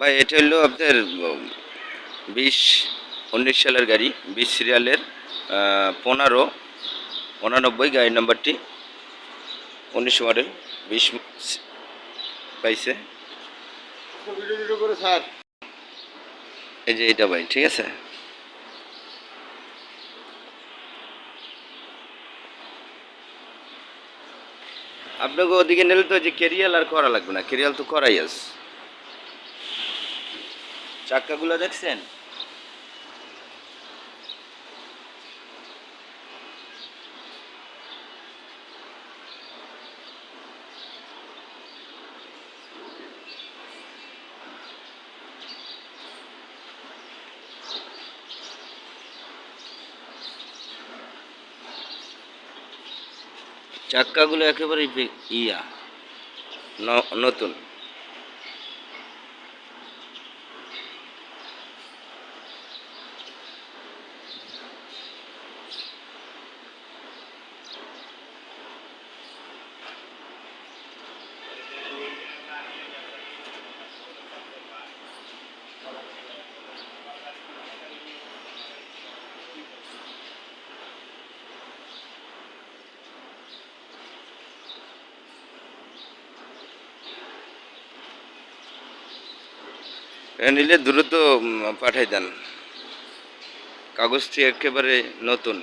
ভাই, এটা হলো আপনার বিশ, উনিশ সালের গাড়ি, বিশ সিরিয়ালের পনেরো, উনানব্বই গাড়ির নাম্বারটি উনিশ মডেল বিশ পাইছে। এই যে এটা ভাই, ঠিক আছে? আপনাকে ওদিকে নিলে তো যে কেরিয়াল আর করা লাগবে না কেরিয়াল তো করাই আছে। চাক্কাগুলো দেখছেন? চাক্কাগুলো একেবারে ইয়া ন- নতুন। নিলে দ্রুত পাঠাই দেন। কাগজটি একেবারে নতুন।